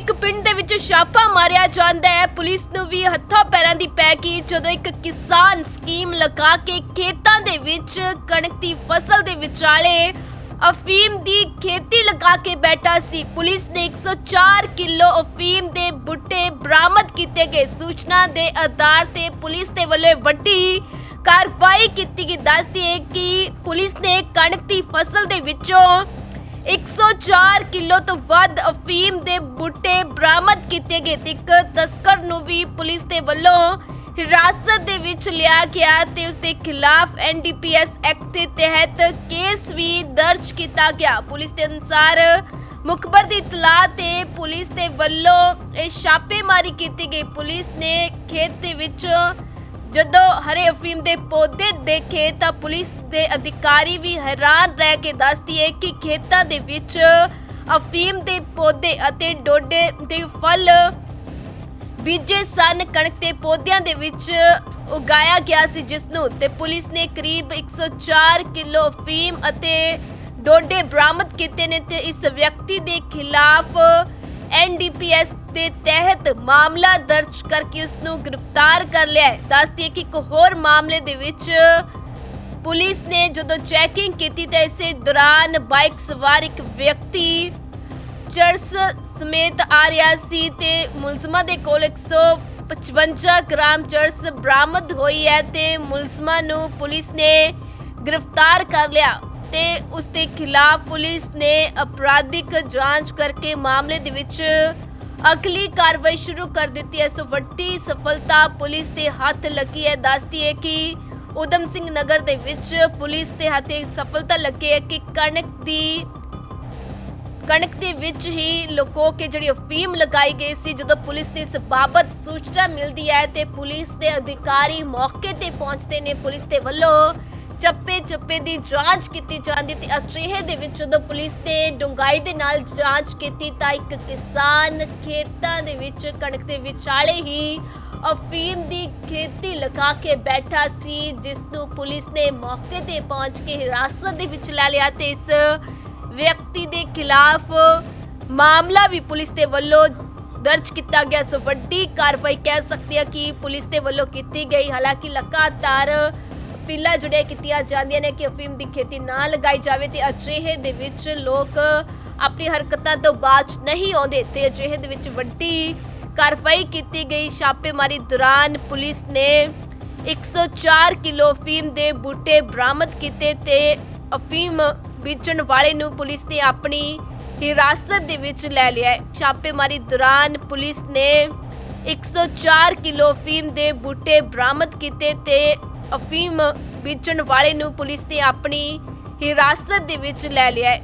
ਇੱਕ ਪਿੰਡ ਦੇ ਵਿੱਚ ਛਾਪਾ ਮਾਰਿਆ ਜਾਂਦਾ ਹੈ। ਪੁਲਿਸ ਨੂੰ ਵੀ ਹੱਥਾਂ ਪੈਰਾਂ ਦੀ ਪੈ ਗਈ। ਜਦੋਂ ਇੱਕ ਕਿਸਾਨ ਸਕੀਮ ਲਗਾ ਕੇ ਖੇਤਾਂ ਦੇ ਵਿੱਚ ਕਣਕ ਦੀ ਫਸਲ ਦੇ ਵਿਚਾਲੇ ਅਫੀਮ ਦੀ ਖੇਤੀ ਲਗਾ ਕੇ ਬੈਠਾ ਸੀ। ਪੁਲਿਸ ਨੇ 104 ਕਿਲੋ ਅਫੀਮ ਦੇ ਬੁੱਟੇ ਬਰਾਮਦ ਕੀਤੇ ਗਏ। ਸੂਚਨਾ ਦੇ ਆਧਾਰ ਤੇ ਪੁਲਿਸ ਦੇ ਵੱਲੋਂ ਵੱਡੀ ਕਾਰਵਾਈ ਕੀਤੀ ਗਈ। ਦੱਸਦੀ ਹੈ ਕਿ ਪੁਲਿਸ ਨੇ ਕਣਕ ਦੀ ਫਸਲ ਦੇ ਵਿੱਚੋਂ 104 ਕਿਲੋ ਤੋਂ ਵੱਧ ਅਫੀਮ ਦੇ ਬੁੱਟੇ ਬਰਾਮਦ ਕੀਤੇ ਗਏ ਤੇ ਇੱਕ ਤਸਕਰ ਨੂੰ ਵੀ ਪੁਲਿਸ ਦੇ ਵੱਲੋਂ ਹਿਰਾਸਤ ਦੇ ਵਿੱਚ ਲਿਆ ਗਿਆ ਤੇ ਉਸ ਦੇ ਖਿਲਾਫ ਐਨਡੀਪੀਐਸ ਐਕਟ ਦੇ ਤਹਿਤ ਕੇਸ ਵੀ ਦਰਜ ਕੀਤਾ ਗਿਆ। ਪੁਲਿਸ ਦੇ ਅਨੁਸਾਰ ਮੁਖਬਰ ਦੀ ਇਤਲਾਹ ਤੇ ਪੁਲਿਸ ਦੇ ਵੱਲੋਂ ਇਹ ਛਾਪੇਮਾਰੀ ਕੀਤੀ ਗਈ। ਪੁਲਿਸ ਨੇ ਖੇਤ ਦੇ ਵਿੱਚ ਜਦੋਂ ਹਰੇ ਅਫੀਮ ਦੇ ਪੌਦੇ ਦੇਖੇ ਤਾਂ ਪੁਲਿਸ ਦੇ ਅਧਿਕਾਰੀ ਵੀ ਹੈਰਾਨ ਰਹਿ ਕੇ ਦੱਸਦੀ ਹੈ ਕਿ ਖੇਤਾਂ ਦੇ ਵਿੱਚ ਅਫੀਮ ਦੇ ਪੌਦੇ ਅਤੇ ਡੋਡੇ ਦੇ ਫਲ ਬੀਜੇ ਸਨ। ਕਣਕ ਦੇ ਪੌਦਿਆਂ ਦੇ ਵਿੱਚ ਉਗਾਇਆ ਗਿਆ ਸੀ ਜਿਸ ਨੂੰ ਤੇ ਪੁਲਿਸ ਨੇ ਕਰੀਬ 104 ਕਿਲੋ ਅਫੀਮ ਅਤੇ ਡੋਡੇ ਬਰਾਮਦ ਕੀਤੇ ਨੇ ਤੇ ਇਸ ਵਿਅਕਤੀ ਦੇ ਖਿਲਾਫ ਐਨਡੀਪੀਐਸ ਦੇ ਤਹਿਤ ਮਾਮਲਾ ਦਰਜ ਕਰਕੇ ਉਸ ਨੂੰ ਗ੍ਰਿਫਤਾਰ ਕਰ ਲਿਆ ਹੈ। ਦੱਸਦੀ ਕਿ ਇੱਕ ਹੋਰ ਮਾਮਲੇ ਦੇ ਵਿੱਚ ਪੁਲਿਸ ਨੇ ਜਦੋਂ ਚੈਕਿੰਗ ਕੀਤੀ ਤਾਂ ਇਸੇ ਦੌਰਾਨ ਬਾਈਕ ਸਵਾਰ ਇੱਕ ਵਿਅਕਤੀ ਚਰਸ ਸਮੇਤ ਆ ਰਿਹਾ ਸੀ ਤੇ ਮੁਲਜ਼ਮਾਂ ਦੇ ਕੋਲ 155 ਗ੍ਰਾਮ ਚਰਸ ਬਰਾਮਦ ਹੋਈ ਹੈ ਤੇ ਮੁਲਜ਼ਮਾਂ ਨੂੰ ਪੁਲਿਸ ਨੇ ਗ੍ਰਿਫਤਾਰ ਕਰ ਲਿਆ ਤੇ ਉਸ ਦੇ ਖਿਲਾਫ ਪੁਲਿਸ ਨੇ ਅਪਰਾਧਿਕ ਜਾਂਚ ਕਰਕੇ ਮਾਮਲੇ ਦੇ ਵਿੱਚ ਅਗਲੀ ਕਾਰਵਾਈ ਸ਼ੁਰੂ ਕਰ ਦਿੱਤੀ ਹੈ। ਸੋ ਵੱਡੀ ਸਫਲਤਾ ਪੁਲਿਸ ਦੇ ਹੱਥ ਲੱਗੀ ਹੈ। ਦੱਸਦੀ ਹੈ ਕਿ ਉਦਮ ਸਿੰਘ ਨਗਰ ਦੇ ਵਿੱਚ ਪੁਲਿਸ ਦੇ ਹੱਥ ਇਹ ਸਫਲਤਾ ਲੱਗੀ ਹੈ ਕਿ ਕਣਕ ਦੀ ਕਣਕ ਦੇ ਵਿੱਚ ਹੀ ਲੁਕੋ ਕੇ ਜਿਹੜੀ ਅਫੀਮ ਲਗਾਈ ਗਈ ਸੀ, ਜਦੋਂ ਪੁਲਿਸ ਨੇ ਇਸ ਬਾਬਤ ਸੂਚਨਾ ਮਿਲਦੀ ਹੈ ਤੇ ਪੁਲਿਸ ਦੇ ਅਧਿਕਾਰੀ ਮੌਕੇ ਤੇ ਪਹੁੰਚਦੇ ਨੇ। ਪੁਲਿਸ ਦੇ ਵੱਲੋਂ ਚੱਪੇ ਚੱਪੇ ਦੀ ਜਾਂਚ ਕੀਤੀ ਜਾਂਦੀ ਤੇ ਅਚੇਹੇ ਦੇ ਵਿੱਚ ਜਦੋਂ ਪੁਲਿਸ ਨੇ ਡੂੰਘਾਈ ਦੇ ਨਾਲ ਜਾਂਚ ਕੀਤੀ ਤਾਂ ਇੱਕ ਕਿਸਾਨ ਖੇਤਾਂ ਦੇ ਵਿੱਚ, ਕਣਕ ਦੇ ਵਿਚਾਲੇ ਹੀ ਅਫੀਮ ਦੀ ਖੇਤੀ ਲਗਾ ਕੇ ਬੈਠਾ ਸੀ, ਜਿਸ ਨੂੰ ਪੁਲਿਸ ਨੇ ਮੌਕੇ ਤੇ ਪਹੁੰਚ ਕੇ ਹਿਰਾਸਤ ਦੇ ਵਿੱਚ ਲੈ ਲਿਆ ਤੇ ਇਸ ਵਿਅਕਤੀ ਦੇ ਖਿਲਾਫ ਮਾਮਲਾ ਵੀ ਪੁਲਿਸ ਦੇ ਵੱਲੋਂ ਦਰਜ ਕੀਤਾ ਗਿਆ। ਸੋ ਵੱਡੀ ਕਾਰਵਾਈ ਕਹਿ ਸਕਦੇ ਆ ਕਿ ਪੁਲਿਸ ਦੇ ਵੱਲੋਂ ਕੀਤੀ ਗਈ। ਹਾਲਾਂਕਿ ਲਗਾਤਾਰ ਅਪੀਲਾਂ ਜਿਹੜੀਆਂ ਕੀਤੀਆਂ ਜਾਂਦੀਆਂ ਨੇ ਕਿ ਅਫੀਮ ਦੀ ਖੇਤੀ ਨਾ ਲਗਾਈ ਜਾਵੇ ਤੇ ਅਜਿਹੇ ਦੇ ਵਿੱਚ ਲੋਕ ਆਪਣੀ ਹਰਕਤਾਂ ਤੋਂ ਬਾਅਦ ਨਹੀਂ ਆਉਂਦੇ ਤੇ ਅਜਿਹੇ ਦੇ ਵਿੱਚ ਵੱਡੀ ਕਾਰਵਾਈ ਕੀਤੀ ਗਈ। ਛਾਪੇਮਾਰੀ ਦੌਰਾਨ ਪੁਲਿਸ ਨੇ 104 ਕਿਲੋ ਅਫੀਮ ਦੇ ਬੂਟੇ ਬਰਾਮਦ ਕੀਤੇ ਤੇ ਅਫੀਮ ਵੇਚਣ ਵਾਲੇ ਨੂੰ ਪੁਲਿਸ ਨੇ ਆਪਣੀ ਹਿਰਾਸਤ ਦੇ ਵਿੱਚ ਲੈ ਲਿਆ। ਹੈ ਛਾਪੇਮਾਰੀ ਦੌਰਾਨ ਪੁਲਿਸ ਨੇ 104 ਕਿਲੋ ਅਫੀਮ ਦੇ ਬੂਟੇ ਬਰਾਮਦ ਕੀਤੇ ਤੇ ਅਫੀਮ ਵੇਚਣ ਵਾਲੇ ਨੂੰ ਪੁਲਿਸ ਨੇ ਆਪਣੀ ਹਿਰਾਸਤ ਦੇ ਵਿੱਚ ਲੈ ਲਿਆ ਹੈ।